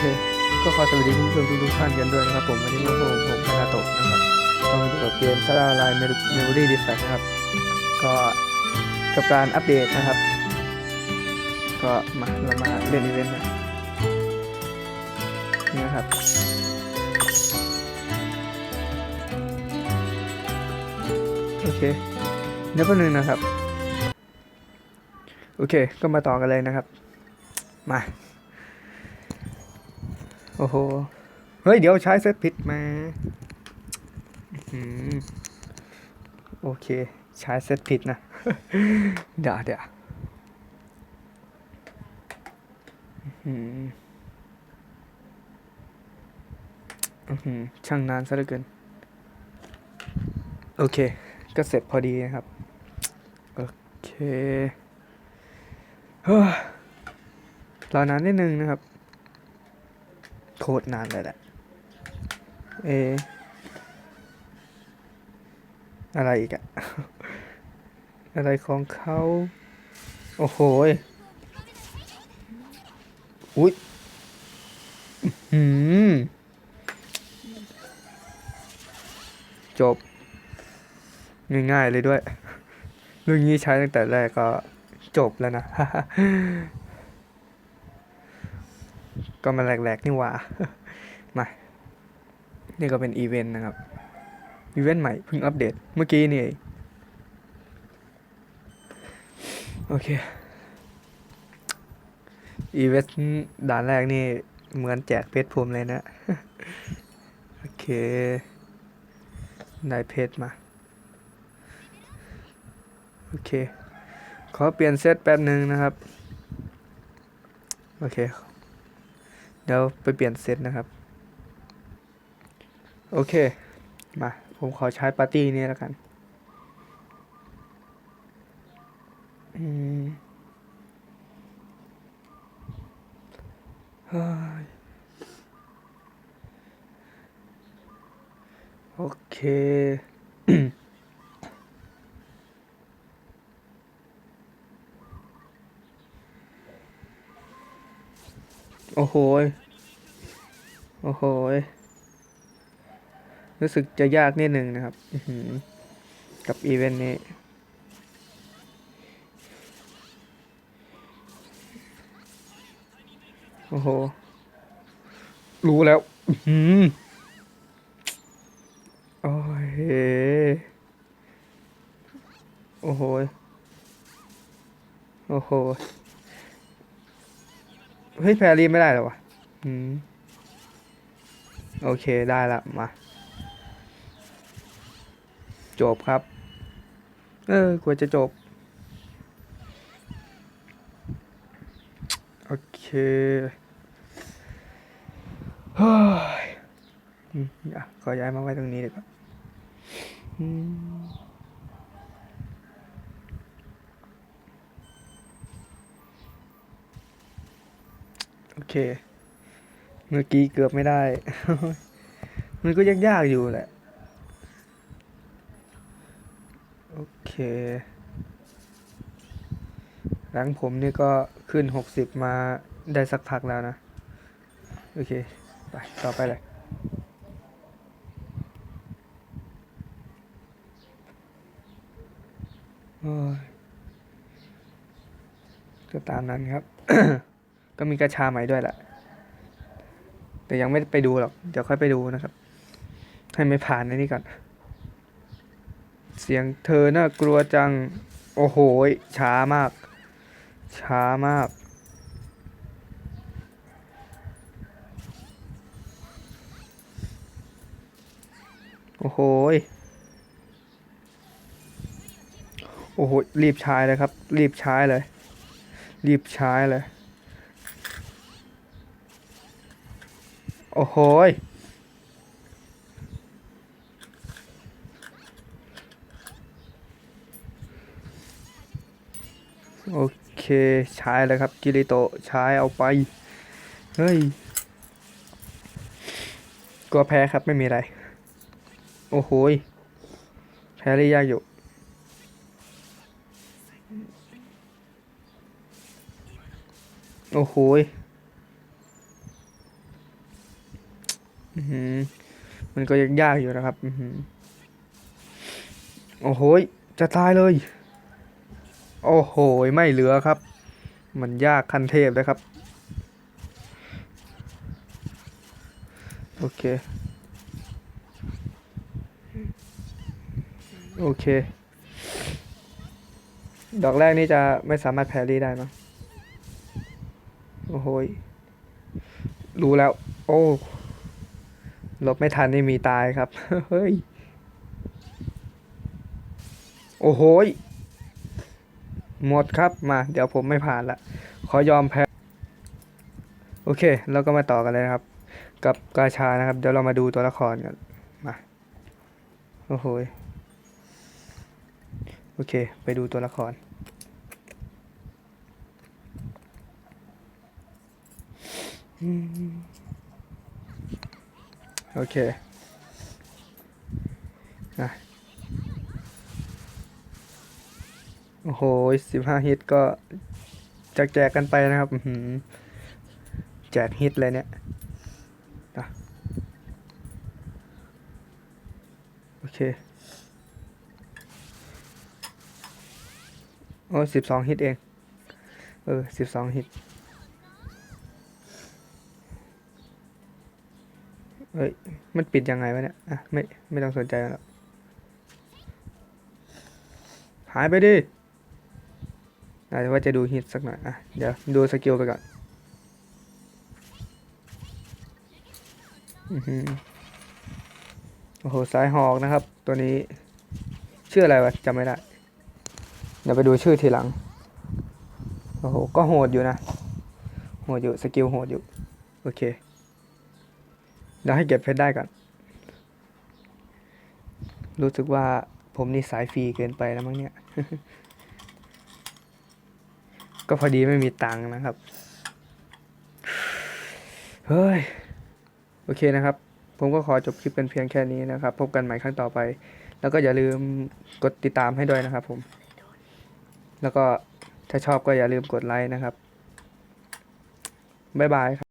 เคก็ขอสวัสดีคุณผู้ชมทุกท่านกันด้วยนะครับ ผมวันนี้มาพบผมคณาโตะนะครับก็มาอยู่กับเกมซาร่าไลน์เมโมรี่ดิสแฟนะครับ ก็กับการอัปเดตนะครับ ก็มาเรามาเล่นอีเวนต์นะนี่นะครับโอเคเดี๋ยวแป๊บนึงนะครับ โอเค ก็มาต่อกันเลยนะครับ มา โอ้โห เฮ้ย เดี๋ยวใช้เซตผิดมาอื้อหือโอเค ใช้เซตผิดนะ เดี๋ยวเดี๋ยวอื้อหืออื้อหือช่างนานซะเหลือเกิน โอเค ก็เสร็จพอดีนะครับ โอเคเฮ้ยรอนานนิดนึงนะครับโค ตรนานเลยแหละ เอ อะไรอีกอะอะไรของเขา โอ้โหยอุ๊ยหืมจบ ง่ายๆเลยด้วยเรื่องนี้ใช้ตั้งแต่แรกก็จบแล้วนะ ก็มาแหลกๆนี่หว่า มา นี่ก็เป็นอีเวนต์นะครับ อีเวนต์ใหม่เพิ่งอัปเดตเมื่อกี้นี่เองโอเค อีเวนต์ด่านแรกนี่เหมือนแจกเพชรผมเลยนะ โอเค ได้เพชรมา โอเค ขอเปลี่ยนเซตแป๊บหนึ่งนะครับ โอเค เดี๋ยวไปเปลี่ยนเซตนะครับ โอเค มา ผมขอใช้ปาร์ตี้นี้แล้วกันอืมโอเค โอ้โห โอ้โห รู้สึกจะยากนิดนึงนะครับ กับอีเวนต์นี้ โอ้โห รู้แล้ว อื้อหือโอ้ยโอ้โห โอ้โห เฮ้ยแพรรี่ไม่ได้หรอวะอืมโอเคได้ละมา จบครับ เออกว่าจะจบ โอเคเฮ้ยอืมอะขอย้ายมาไว้ตรงนี้ดีกว่า เค เมื่อกี้เกือบไม่ได้ มันก็ยากๆอยู่แหละ โอเค หลังผมนี่ก็ขึ้นหกสิบมาได้สักพักแล้วนะ โอเค ไป ต่อไปเลยโอ้ยก็ตามนั้นครับ ก็มีกระชาใหม่ด้วยแหละ แต่ยังไม่ไปดูหรอก เดี๋ยวค่อยไปดูนะครับ ให้ไม่ผ่านในนี้ก่อน เสียงเธอน่ากลัวจัง โอ้โห ช้ามาก ช้ามาก โอ้โห โอ้โห รีบใช้เลยครับ รีบใช้เลย รีบใช้เลย โอ้โหโอเค ใช้เลยครับ กิริโตใช้เอาไป เฮ้ยกลัวแพ้ครับไม่มีอะไร โอ้โหแพ้ได้ยากอยู่ โอ้โหย อื้อหือ มันก็ยังยากอยู่นะครับอือโอ้โหยจะตายเลย โอ้โหยไม่เหลือครับ มันยากขั้นเทพเลยครับ โอเค โอเค ดอกแรกนี่จะไม่สามารถแพรรี่ได้มั้งโอ้โหยรู้แล้ว โอ้ ลบไม่ทันนี่มีตายครับ เฮ้ย โอ้โหหมดครับมา เดี๋ยวผมไม่ผ่านละ ขอยอมแพ้ โอเค แล้วก็มาต่อกันเลยนะครับ กับกาชานะครับ เดี๋ยวเรามาดูตัวละครกัน มา โอ้โหโอเค ไปดูตัวละคร อืม โอเคนะโอ้โหสิบห้าฮิตก็แจกแจกกันไปนะครับแจกฮิตเลยเนี่ยโอเค โอ้สิบสองฮิตเอง เออสิบสองฮิต เอ้ย มันปิดยังไงวะเนี่ย อะ ไม่ ไม่ต้องสนใจมันหรอกหายไปดิอาจจะว่าจะดูฮิตสักหน่อย อะ เดี๋ยวดูสกิลไปก่อน อือหือโอ้โห สายหอกนะครับ ตัวนี้ ชื่ออะไรวะจำไม่ได้ เดี๋ยวไปดูชื่อทีหลัง โอ้โห ก็โหดอยู่นะ โหดอยู่ สกิลโหดอยู่ โอเค เดี๋ยวให้เก็บเพชรได้ก่อน รู้สึกว่าผมนี่สายฟรีเกินไปแล้วมั้งเนี่ย ก็พอดีไม่มีตังค์นะครับ เฮ้ย โอเคนะครับ ผมก็ขอจบคลิปกันเพียงแค่นี้นะครับ พบกันใหม่ครั้งต่อไป แล้วก็อย่าลืมกดติดตามให้ด้วยนะครับผม แล้วก็ถ้าชอบก็อย่าลืมกดไลค์นะครับ บ๊ายบายครับ